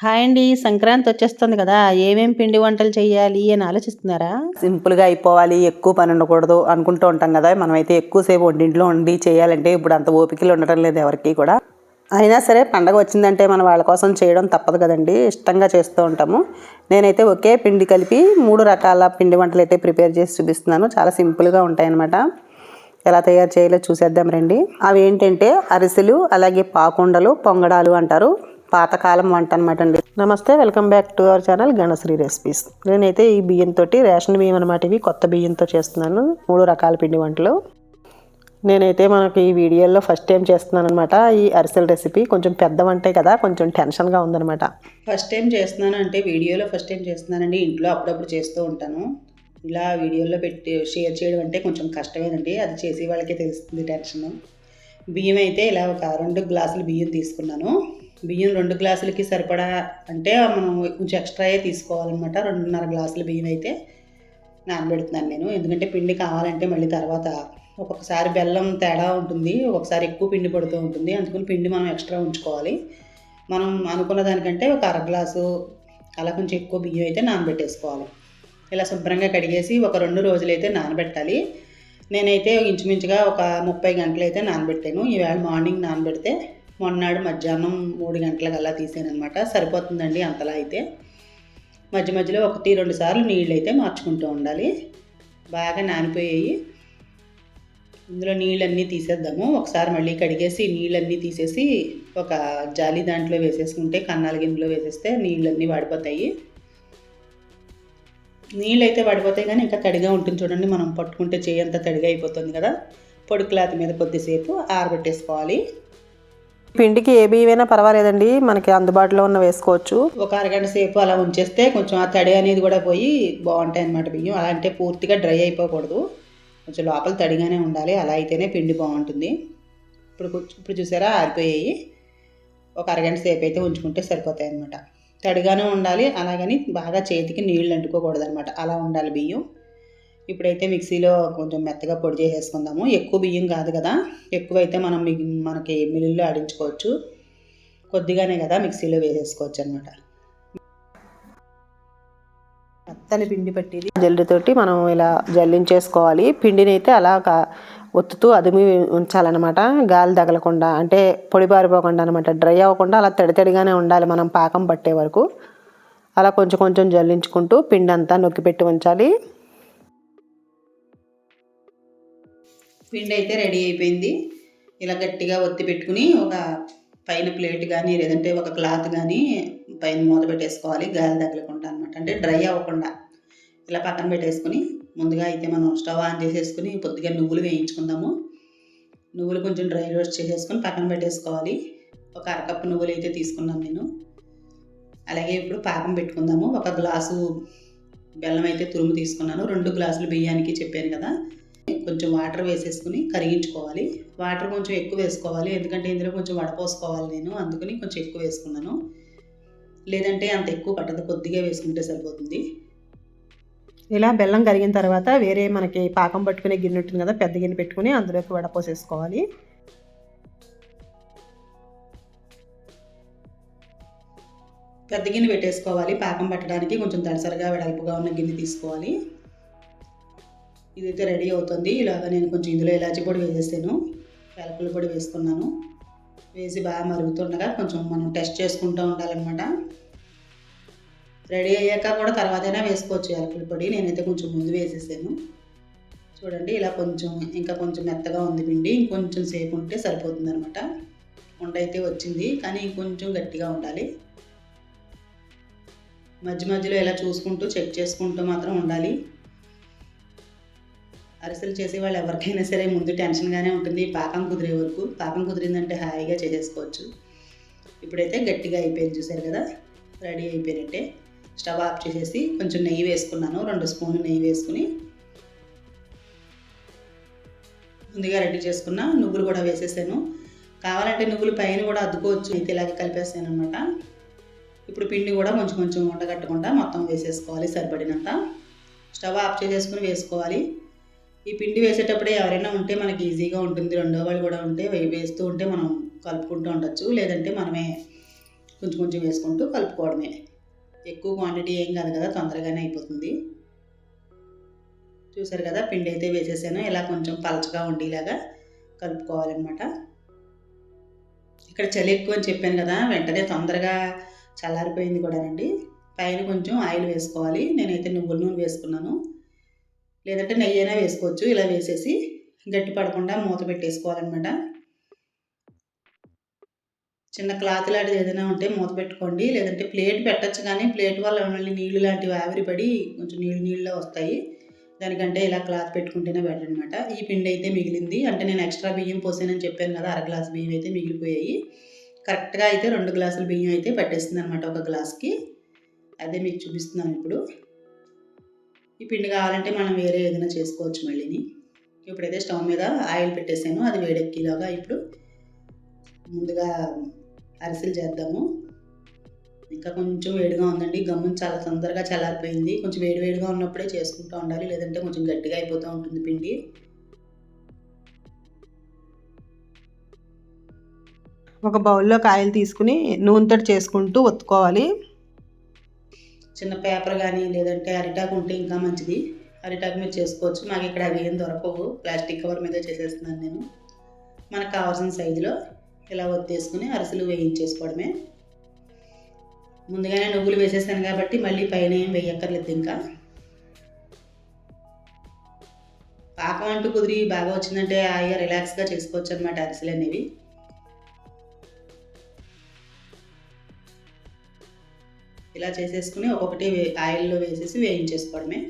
Hi అండి సంక్రాంతి వచ్చేస్తుంది కదా ఏమేం పిండి వంటలు చేయాలి అని ఆలోచిస్తున్నారా? సింపుల్గా అయిపోవాలి ఎక్కువ పని ఉండకూడదు అనుకుంటూ ఉంటాం కదా మనమైతే ఎక్కువసేపు వంటింట్లో ఉండి చేయాలంటే ఇప్పుడు అంత ఓపికలు ఉండటం లేదు ఎవరికి కూడా. అయినా సరే పండగ వచ్చిందంటే మనం వాళ్ళ కోసం చేయడం తప్పదు కదండి ఇష్టంగా చేస్తూ ఉంటాము. నేనైతే ఒకే పిండి కలిపి మూడు రకాల పిండి వంటలు అయితే ప్రిపేర్ చేసి చూపిస్తున్నాను చాలా సింపుల్గా ఉంటాయన్నమాట. ఎలా తయారు చేయాలో చూసేద్దాం రండి. అవి ఏంటంటే అరిసెలు అలాగే పాకుండలు పొంగడాలు అంటారు. పాతకాలం వంట అనమాట అండి. నమస్తే welcome back to our channel Ganasri recipes. నేనైతే ఈ బియ్యంతో రేషన్ బియ్యం అనమాట ఇవి కొత్త బియ్యంతో చేస్తున్నాను మూడు రకాల పిండి వంటలు. నేనైతే మనకి ఈ వీడియోలో ఫస్ట్ టైం చేస్తున్నాను అనమాట ఈ అరిసెల రెసిపీ కొంచెం పెద్ద వంటే కదా కొంచెం టెన్షన్గా ఉందనమాట ఫస్ట్ టైం చేస్తున్నాను అంటే వీడియోలో ఫస్ట్ టైం చేస్తున్నానండి ఇంట్లో అప్పుడప్పుడు చేస్తూ ఉంటాను. ఇలా వీడియోలో పెట్టి షేర్ చేయడం అంటే కొంచెం కష్టమేనండి అది చేసే వాళ్ళకే తెలుస్తుంది టెన్షన్ బియ్యం అయితే ఇలా ఒక రెండు గ్లాసులు బియ్యం తీసుకున్నాను. బియ్యం రెండు గ్లాసులకి సరిపడా అంటే మనం కొంచెం ఎక్స్ట్రాయే తీసుకోవాలన్నమాట. రెండున్నర గ్లాసుల బియ్యం అయితే నానబెడుతున్నాను నేను. ఎందుకంటే పిండి కావాలంటే మళ్ళీ తర్వాత ఒక్కొక్కసారి బెల్లం తేడా ఉంటుంది. ఒక్కొక్కసారి ఎక్కువ పిండి పడుతూ ఉంటుంది. అందుకని పిండి మనం ఎక్స్ట్రా ఉంచుకోవాలి. మనం అనుకున్న దానికంటే ఒక అర గ్లాసు అలా కొంచెం ఎక్కువ బియ్యం అయితే నానబెట్టేసుకోవాలి. ఇలా శుభ్రంగా కడిగేసి ఒక రెండు రోజులైతే నానబెట్టాలి. నేనైతే ఇంచుమించుగా ఒక ముప్పై గంటలు అయితే నానబెట్టాను. ఈవేళ మార్నింగ్ నానబెడితే మొన్నడు మధ్యాహ్నం మూడు గంటలకు అలా తీసాను అనమాట సరిపోతుందండి అంతలా అయితే. మధ్య మధ్యలో ఒకటి రెండు సార్లు నీళ్ళు అయితే మార్చుకుంటూ ఉండాలి. బాగా నానిపోయాయి. ఇందులో నీళ్ళన్నీ తీసేద్దాము. ఒకసారి మళ్ళీ కడిగేసి నీళ్ళన్నీ తీసేసి ఒక జాలి దాంట్లో వేసేసుకుంటే కన్నాల గిన్నెలో వేసేస్తే నీళ్ళన్నీ వాడిపోతాయి. నీళ్ళు అయితే పడిపోతాయి కానీ ఇంకా తడిగా ఉంటుంది చూడండి. మనం పట్టుకుంటే చేయి అంతా తడిగా అయిపోతుంది కదా. పొడి క్లాత్ మీద కొద్దిసేపు ఆరబెట్టేసుకోవాలి. పిండికి ఏ బియ్యమైనా పర్వాలేదండి మనకి అందుబాటులో ఉన్న వేసుకోవచ్చు. ఒక అరగంట సేపు అలా ఉంచేస్తే కొంచెం ఆ తడి అనేది కూడా పోయి బాగుంటాయి అనమాట బియ్యం. అలా అంటే పూర్తిగా డ్రై అయిపోకూడదు. కొంచెం లోపల తడిగానే ఉండాలి అలా అయితేనే పిండి బాగుంటుంది. ఇప్పుడు ఇప్పుడు చూసారా ఆరిపోయాయి. ఒక అరగంట సేపు అయితే ఉంచుకుంటే సరిపోతాయి అనమాట తడిగానే ఉండాలి అలాగని బాగా చేతికి నీళ్ళు అంటుకోకూడదు అనమాట అలా ఉండాలి బియ్యం. ఇప్పుడైతే మిక్సీలో కొంచెం మెత్తగా పొడి చేసేసుకుందాము. ఎక్కువ బియ్యం కాదు కదా. ఎక్కువైతే మనం మనకి మిల్లుల్లో ఆడించుకోవచ్చు. కొద్దిగానే కదా మిక్సీలో వేసేసుకోవచ్చు అనమాట మెత్తని పిండి పట్టిది. జల్లితోటి మనం ఇలా జల్లించేసుకోవాలి. పిండిని అయితే అలా కా- ఒత్తుతూ అదిమి ఉంచాలన్నమాట. గాలి తగలకుండా అంటే పొడి పారిపోకుండా అనమాట డ్రై అవ్వకుండా అలా తడి తడిగానే ఉండాలి మనం పాకం పట్టే వరకు. అలా కొంచెం కొంచెం జల్లించుకుంటూ పిండి అంతా నొక్కి పెట్టి ఉంచాలి. పిండి అయితే రెడీ అయిపోయింది. ఇలా గట్టిగా ఒత్తి పెట్టుకుని ఒక పైన ప్లేట్ కానీ లేదంటే ఒక క్లాత్ కానీ పైన మూత పెట్టేసుకోవాలి. గాలి తగలకుండా అనమాట అంటే డ్రై అవ్వకుండా. ఇలా పక్కన పెట్టేసుకుని ముందుగా అయితే మనం స్టవ్ ఆన్ చేసేసుకుని పొద్దుగా నువ్వులు వేయించుకుందాము. నువ్వులు కొంచెం డ్రై రోస్ట్ చేసేసుకొని పక్కన పెట్టేసుకోవాలి. ఒక అరకప్పు నువ్వులు అయితే తీసుకున్నాను నేను. అలాగే ఇప్పుడు పాకం పెట్టుకుందాము. ఒక గ్లాసు బెల్లం అయితే తురుము తీసుకున్నాను. రెండు గ్లాసులు బియ్యానికి చెప్పాను కదా. కొంచెం వాటర్ వేసేసుకుని కరిగించుకోవాలి. వాటర్ కొంచెం ఎక్కువ వేసుకోవాలి. ఎందుకంటే ఇందులో కొంచెం వడపోసుకోవాలి నేను. అందుకని కొంచెం ఎక్కువ వేసుకున్నాను. లేదంటే అంత ఎక్కువ పట్టదు. కొద్దిగా వేసుకుంటే సరిపోతుంది. ఇలా బెల్లం కరిగిన తర్వాత వేరే మనకి పాకం పట్టుకునే గిన్నె ఉంటుంది కదా పెద్ద గిన్నె పెట్టుకుని అందులోకి వడపోసేసుకోవాలి పెద్ద గిన్నె పెట్టేసుకోవాలి. పాకం పట్టడానికి కొంచెం దళసరిగా వెడల్పుగా ఉన్న గిన్నె తీసుకోవాలి. ఇదైతే రెడీ అవుతుంది. ఇలాగ నేను కొంచెం ఇందులో ఇలాచి పొడి వేసేసాను. యాలకుల పొడి వేసుకున్నాను. వేసి బాగా మరుగుతుండగా కొంచెం మనం టెస్ట్ చేసుకుంటూ ఉండాలన్నమాట. రెడీ అయ్యాక కూడా తర్వాతైనా వేసుకోవచ్చు యాలకుల పొడి. నేనైతే కొంచెం ముందు వేసేసాను. చూడండి ఇలా కొంచెం ఇంకా కొంచెం మెత్తగా ఉంది పిండి. ఇంకొంచెం సేపు ఉంటే సరిపోతుంది అనమాట ఉండ అయితే వచ్చింది కానీ ఇంకొంచెం గట్టిగా ఉండాలి. మధ్య మధ్యలో ఇలా చూసుకుంటూ చెక్ చేసుకుంటూ మాత్రం ఉండాలి. అరిసెలు చేసే వాళ్ళు ఎవరికైనా సరే ముందు టెన్షన్గానే ఉంటుంది. పాకం కుదిరే వరకు. పాకం కుదిరిందంటే హాయిగా చేసేసుకోవచ్చు. ఇప్పుడైతే గట్టిగా అయిపోయింది చూసారు కదా? రెడీ అయిపోయినట్టే. స్టవ్ ఆఫ్ చేసేసి కొంచెం నెయ్యి వేసుకున్నాను. రెండు స్పూన్లు నెయ్యి వేసుకుని ముందుగా రెడీ చేసుకున్న నువ్వులు కూడా వేసేసాను. కావాలంటే నువ్వులు పైన కూడా అద్దుకోవచ్చు. అయితే ఇలాగే కలిపేస్తాను అనమాట ఇప్పుడు పిండి కూడా కొంచెం కొంచెం ఉండగట్టకుండా మొత్తం వేసేసుకోవాలి సరిపడినంత. స్టవ్ ఆఫ్ చేసేసుకుని వేసుకోవాలి. ఈ పిండి వేసేటప్పుడే ఎవరైనా ఉంటే మనకి ఈజీగా ఉంటుంది. రెండో వాళ్ళు కూడా ఉంటే వేస్తూ ఉంటే మనం కలుపుకుంటూ ఉండొచ్చు. లేదంటే మనమే కొంచెం కొంచెం వేసుకుంటూ కలుపుకోవడమే. ఎక్కువ క్వాంటిటీ ఏం కాదు కదా తొందరగానే అయిపోతుంది. చూసారు కదా పిండి అయితే వేసేసాను. ఇలా కొంచెం పలచగా ఉండేలాగా కలుపుకోవాలన్నమాట. ఇక్కడ చలి ఎక్కువ అని చెప్పాను కదా వెంటనే తొందరగా చల్లారిపోయింది కూడానండి. పైన కొంచెం ఆయిల్ వేసుకోవాలి. నేనైతే నువ్వుల నూనె వేసుకున్నాను. లేదంటే నెయ్యి అయినా వేసుకోవచ్చు. ఇలా వేసేసి గట్టి పడకుండా మూత పెట్టేసుకోవాలన్నమాట. చిన్న క్లాత్ లాంటిది ఏదైనా ఉంటే మూత పెట్టుకోండి. లేదంటే ప్లేట్ పెట్టచ్చు కానీ ప్లేట్ వల్ల మళ్ళీ నీళ్ళు లాంటివి ఆవిరిపడి కొంచెం నీళ్ళు నీళ్ళలో వస్తాయి. దానికంటే ఇలా క్లాత్ పెట్టుకుంటేనే బెటర్ అనమాట ఈ పిండి అయితే మిగిలింది. అంటే నేను ఎక్స్ట్రా బియ్యం పోసానని చెప్పాను కదా అర గ్లాస్ బియ్యం అయితే మిగిలిపోయాయి. కరెక్ట్గా అయితే రెండు గ్లాసుల బియ్యం అయితే పట్టేస్తుంది అనమాట ఒక గ్లాస్కి. అదే మీకు చూపిస్తున్నాను ఇప్పుడు. ఈ పిండి కావాలంటే మనం వేరే ఏదైనా చేసుకోవచ్చు మళ్ళీని. ఇప్పుడైతే స్టవ్ మీద ఆయిల్ పెట్టేసాను. అది వేడెక్కిలాగా ఇప్పుడు ముందుగా అరిసెలు చేద్దాము. ఇంకా కొంచెం వేడిగా ఉందండి. గమ్మున చాలా తొందరగా చల్లారిపోయింది. కొంచెం వేడి వేడిగా ఉన్నప్పుడే చేసుకుంటూ ఉండాలి. లేదంటే కొంచెం గట్టిగా అయిపోతూ ఉంటుంది పిండి. ఒక బౌల్లో కాయలు తీసుకుని నూనెతో చేసుకుంటూ ఒత్తుకోవాలి. చిన్న పేపర్ కానీ లేదంటే అరిటాకు ఉంటే ఇంకా మంచిది. అరిటాకు మీరు చేసుకోవచ్చు. నాకు ఇక్కడ అవి ఏం దొరకవు. ప్లాస్టిక్ కవర్ మీద చేసేస్తున్నాను నేను. మనకు కావాల్సిన సైజులో ఇలా ఒత్తేసుకుని అరిసెలు వేయించేసుకోవడమే. ముందుగానే నువ్వులు వేసేసాను కాబట్టి మళ్ళీ పైన ఏం వేయక్కర్లేదు ఇంకా. పాకం అంటూ కుదిరి బాగా వచ్చిందంటే హాయిగా రిలాక్స్గా చేసుకోవచ్చు అనమాట అరిసెలు అనేవి. ఇలా చేసేసుకుని ఒక్కొక్కటి ఆయిల్లో వేసేసి వేయించేసుకోవడమే.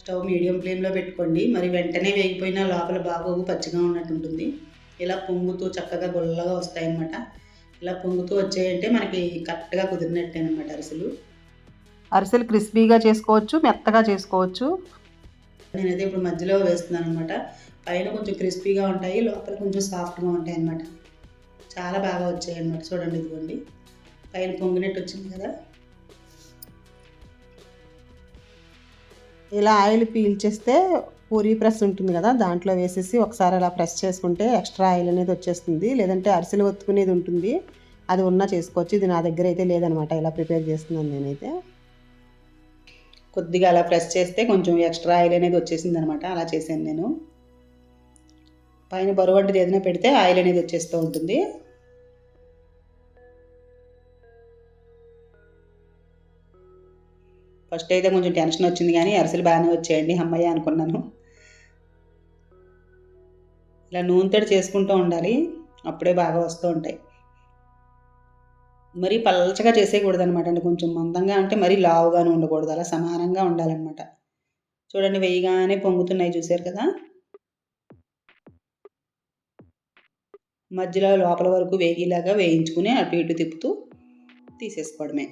స్టవ్ మీడియం ఫ్లేమ్లో పెట్టుకోండి. మరి వెంటనే వేగిపోయినా లోపల బాగోగు పచ్చిగా ఉన్నట్టు ఉంటుంది ఇలా పొంగుతూ చక్కగా గుల్లగా వస్తాయన్నమాట. ఇలా పొంగుతూ వచ్చాయంటే మనకి కరెక్ట్గా కుదిరినట్టే అనమాట అరిసెలు. అరిసెలు క్రిస్పీగా చేసుకోవచ్చు మెత్తగా చేసుకోవచ్చు. నేనైతే ఇప్పుడు మధ్యలో వేస్తున్నాను అనమాట పైన కొంచెం క్రిస్పీగా ఉంటాయి లోపల కొంచెం సాఫ్ట్గా ఉంటాయి అన్నమాట చాలా బాగా వచ్చాయి అన్నమాట చూడండి ఇదిగోండి. పైన పొంగినట్టు వచ్చింది కదా. ఇలా ఆయిల్ పీల్చేస్తే పూరీ ప్రెస్ ఉంటుంది కదా దాంట్లో వేసేసి ఒకసారి అలా ప్రెస్ చేసుకుంటే ఎక్స్ట్రా ఆయిల్ అనేది వచ్చేస్తుంది. లేదంటే అరిసెలు ఒత్తుకునేది ఉంటుంది. అది ఉన్నా చేసుకోవచ్చు. ఇది నా దగ్గర అయితే లేదనమాట. ఇలా ప్రిపేర్ చేస్తున్నాను నేనైతే. కొద్దిగా అలా ప్రెస్ చేస్తే కొంచెం ఎక్స్ట్రా ఆయిల్ అనేది వచ్చేసింది అనమాట అలా చేశాను నేను. పైన బరువు వంటిది ఏదైనా పెడితే ఆయిల్ అనేది వచ్చేస్తూ ఉంటుంది. ఫస్ట్ అయితే కొంచెం టెన్షన్ వచ్చింది కానీ అరిసెలు బాగానే వచ్చాయండి అమ్మయ్య అనుకున్నాను. ఇలా నూనెతోటి చేసుకుంటూ ఉండాలి. అప్పుడే బాగా వస్తూ ఉంటాయి. మరీ పల్చగా చేసేయకూడదు అనమాట అండి. కొంచెం మందంగా అంటే మరీ లావుగానే ఉండకూడదు. అలా సమానంగా ఉండాలన్నమాట. చూడండి వేయగానే పొంగుతున్నాయి చూసారు కదా. మధ్యలో లోపల వరకు వేగిలాగా వేయించుకుని అటు ఇటు తిప్పుతూ తీసేసుకోవడమే.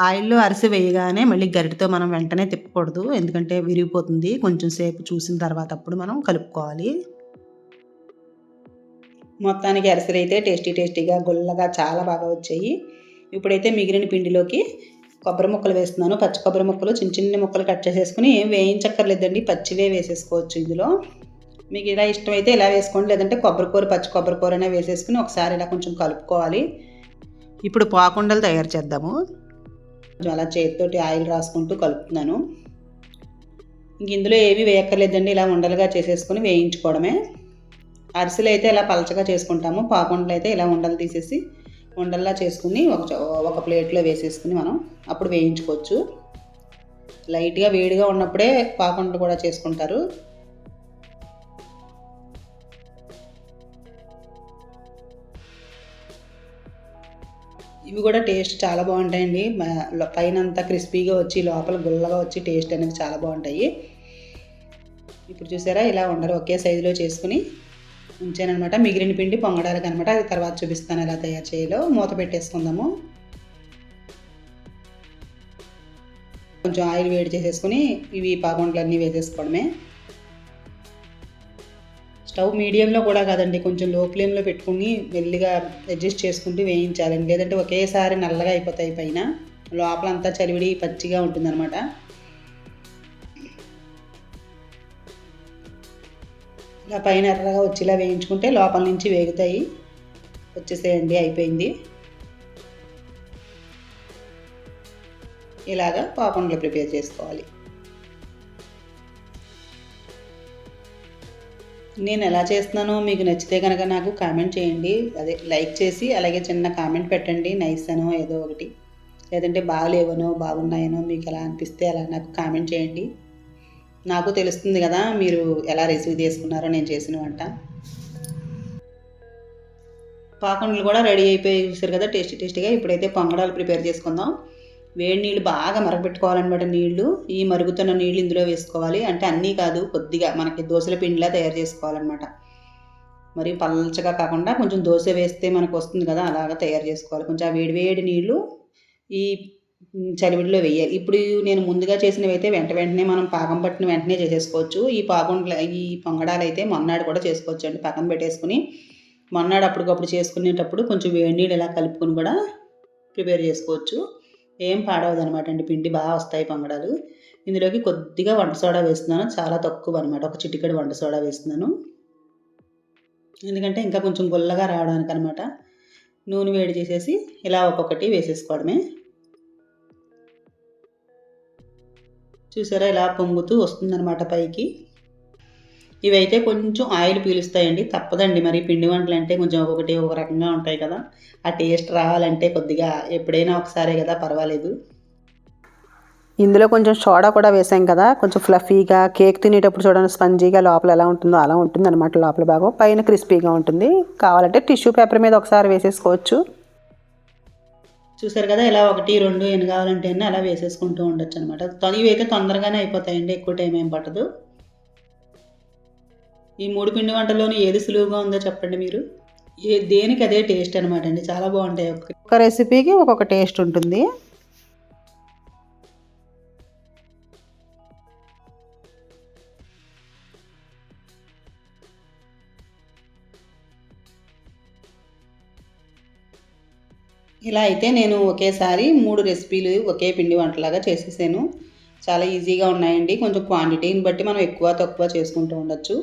ఆయిల్లో అరిసె వేయగానే మళ్ళీ గరిటతో మనం వెంటనే తిప్పకూడదు. ఎందుకంటే విరిగిపోతుంది. కొంచెం సేపు చూసిన తర్వాత అప్పుడు మనం కలుపుకోవాలి. మొత్తానికి అరిసెలు అయితే టేస్టీ టేస్టీగా గుల్లగా చాలా బాగా వచ్చాయి. ఇప్పుడైతే మిగిలిన పిండిలోకి కొబ్బరి ముక్కలు వేస్తున్నాను. పచ్చి కొబ్బరి ముక్కలు చిన్న చిన్న ముక్కలు కట్ చేసేసుకుని ఏం వేయించక్కర్లేదండి. పచ్చివే వేసేసుకోవచ్చు ఇందులో. మీకు ఇలా ఇష్టమైతే ఇలా వేసుకోండి. లేదంటే కొబ్బరికూర పచ్చి కొబ్బరికూర అనే అయినా వేసేసుకుని ఒకసారి ఇలా కొంచెం కలుపుకోవాలి. ఇప్పుడు పాకుండలు తయారు చేద్దాము. కొంచెం అలా చేతితోటి ఆయిల్ రాసుకుంటూ కలుపుతున్నాను. ఇంక ఇందులో ఏమీ వేయక్కర్లేదండి ఇలా ఉండలుగా చేసేసుకొని వేయించుకోవడమే. అరిసెలు అయితే ఇలా పలచగా చేసుకుంటాము పాకుండలు అయితే ఇలా ఉండలు తీసేసి ఉండల్లా చేసుకుని ఒక చో- ఒక ప్లేట్లో వేసేసుకుని మనం అప్పుడు వేయించుకోవచ్చు. లైట్గా వేడిగా ఉన్నప్పుడే పాకుండలు కూడా చేసుకుంటారు. ఇవి కూడా టేస్ట్ చాలా బాగుంటాయండి. పైన అంతా క్రిస్పీగా వచ్చి లోపల గుల్లగా వచ్చి టేస్ట్ అనేది చాలా బాగుంటాయి. ఇప్పుడు చూసారా ఇలా ఉండరు. ఒకే సైజులో చేసుకుని ఉంచానమాట మిగిలిన పిండి పొంగడానికి అనమాట అది తర్వాత చూపిస్తాను ఎలా తయారు చేయాలో. మూత పెట్టేసుకుందాము. కొంచెం ఆయిల్ వేడి చేసేసుకుని ఇవి పాకుంట్లన్నీ వేసేసుకోవడమే. స్టవ్ మీడియంలో కూడా కాదండి కొంచెం లో ఫ్లేమ్లో పెట్టుకుని మెల్లిగా అడ్జస్ట్ చేసుకుంటూ వేయించాలండి. లేదంటే ఒకేసారి నల్లగా అయిపోతాయి పైన. లోపలంతా చలివిడి పచ్చిగా ఉంటుందన్నమాట. ఇలా పైన ఎర్రగా వచ్చేలా వేయించుకుంటే లోపల నుంచి వేగుతాయి. వచ్చేసేయండి అయిపోయింది. ఇలాగా పాపంలో ప్రిపేర్ చేసుకోవాలి. నేను ఎలా చేస్తున్నానో మీకు నచ్చితే కనుక నాకు కామెంట్ చేయండి. అదే లైక్ చేసి అలాగే చిన్న కామెంట్ పెట్టండి. నైస్ అనో ఏదో ఒకటి. లేదంటే బాగలేవనో బాగున్నాయనో మీకు ఎలా అనిపిస్తే అలా నాకు కామెంట్ చేయండి. నాకు తెలుస్తుంది కదా మీరు ఎలా రిసీవ్ చేసుకున్నారో నేను చేసిన వంట. పాకుండలు కూడా రెడీ అయిపోయి చూసారు కదా టేస్టీ టేస్టీగా ఇప్పుడైతే పొంగడాలు ప్రిపేర్ చేసుకుందాం. వేడి నీళ్ళు బాగా మరగపెట్టుకోవాలన్నమాట నీళ్ళు ఈ మరుగుతున్న నీళ్ళు ఇందులో వేసుకోవాలి. అంటే అన్నీ కాదు కొద్దిగా మనకి దోశల పిండిలా తయారు చేసుకోవాలన్నమాట. మరి పల్చగా కాకుండా కొంచెం దోశ వేస్తే మనకు వస్తుంది కదా అలాగా తయారు చేసుకోవాలి. కొంచెం ఆ వేడి వేడి నీళ్ళు ఈ చలివిడిలో వేయాలి. ఇప్పుడు నేను ముందుగా చేసినవి అయితే వెంట వెంటనే మనం పాకం పట్టిన వెంటనే చేసేసుకోవచ్చు. ఈ పాకుండ ఈ పొంగడాలు అయితే మొన్నాడు కూడా చేసుకోవచ్చు అండి పక్కన పెట్టేసుకుని మొన్నాడు అప్పటికప్పుడు చేసుకునేటప్పుడు కొంచెం వేడి నీళ్ళు ఇలా కలుపుకొని కూడా ప్రిపేర్ చేసుకోవచ్చు. ఏం పాడవదు అనమాట అండి. పిండి బాగా వస్తాయి పొంగడాలు. ఇందులోకి కొద్దిగా వంట సోడా వేస్తున్నాను. చాలా తక్కువ అనమాట ఒక చిటికెడు వంట సోడా వేస్తున్నాను. ఎందుకంటే ఇంకా కొంచెం గుల్లగా రావడానికి అనమాట నూనె వేడి చేసేసి ఇలా ఒక్కొక్కటి వేసేసుకోవడమే. చూసారా? ఇలా పొంగుతూ వస్తుందన్నమాట పైకి. ఇవైతే కొంచెం ఆయిల్ పీలుస్తాయండి. తప్పదండి. మరి పిండి వంటలు అంటే కొంచెం ఒక్కొక్కటి ఒక రకంగా ఉంటాయి కదా. ఆ టేస్ట్ రావాలంటే కొద్దిగా ఎప్పుడైనా ఒకసారే కదా పర్వాలేదు. ఇందులో కొంచెం సోడా కూడా వేసాం కదా. కొంచెం ఫ్లఫీగా కేక్ తినేటప్పుడు చూడండి స్పంజీగా లోపల ఎలా ఉంటుందో అలా ఉంటుంది అనమాట లోపల భాగం. పైన క్రిస్పీగా ఉంటుంది. కావాలంటే టిష్యూ పేపర్ మీద ఒకసారి వేసేసుకోవచ్చు. చూసారు కదా ఇలా ఒకటి రెండు ఎన్ని కావాలంటే అలా వేసేసుకుంటూ ఉండొచ్చు అనమాట ఇవైతే తొందరగానే అయిపోతాయండి. ఎక్కువ టైం ఏం పట్టదు. ఈ మూడు పిండి వంటల్లోనూ ఏది సులువుగా ఉందో చెప్పండి మీరు? ఏ దేనికి అదే టేస్ట్ అనమాట అండి. చాలా బాగుంటాయి. ఒక్క ఒక రెసిపీకి ఒక్కొక్క టేస్ట్ ఉంటుంది. ఇలా అయితే నేను ఒకేసారి మూడు రెసిపీలు ఒకే పిండి వంటలాగా చేసేసాను. చాలా ఈజీగా ఉన్నాయండి. కొంచెం క్వాంటిటీని బట్టి మనం ఎక్కువ తక్కువ చేసుకుంటూ ఉండొచ్చు.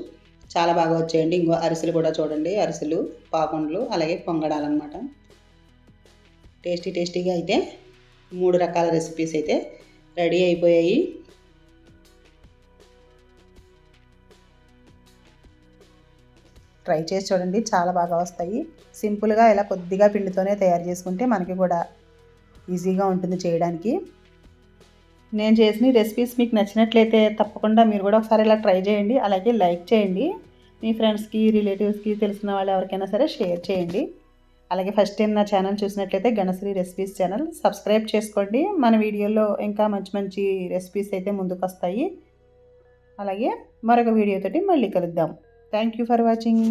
చాలా బాగా వచ్చాయండి. ఇంకో అరిసెలు కూడా చూడండి. అరిసెలు పాపండ్లు అలాగే పొంగడాలన్నమాట. టేస్టీ టేస్టీగా అయితే మూడు రకాల రెసిపీస్ అయితే రెడీ అయిపోయాయి. ట్రై చేసి చూడండి. చాలా బాగా వస్తాయి. సింపుల్గా ఇలా కొద్దిగా పిండితోనే తయారు చేసుకుంటే మనకి కూడా ఈజీగా ఉంటుంది చేయడానికి. నేను చేసిన రెసిపీస్ మీకు నచ్చినట్లయితే తప్పకుండా మీరు కూడా ఒకసారి ఇలా ట్రై చేయండి. అలాగే లైక్ చేయండి. మీ ఫ్రెండ్స్కి రిలేటివ్స్కి తెలిసిన వాళ్ళు ఎవరికైనా సరే షేర్ చేయండి. అలాగే ఫస్ట్ టైం నా ఛానల్ చూసినట్లయితే గణశ్రీ రెసిపీస్ ఛానల్ సబ్స్క్రైబ్ చేసుకోండి. మన వీడియోలో ఇంకా మంచి మంచి రెసిపీస్ అయితే ముందుకు వస్తాయి. అలాగే మరొక వీడియోతోటి మళ్ళీ కలుద్దాం. Thank you for watching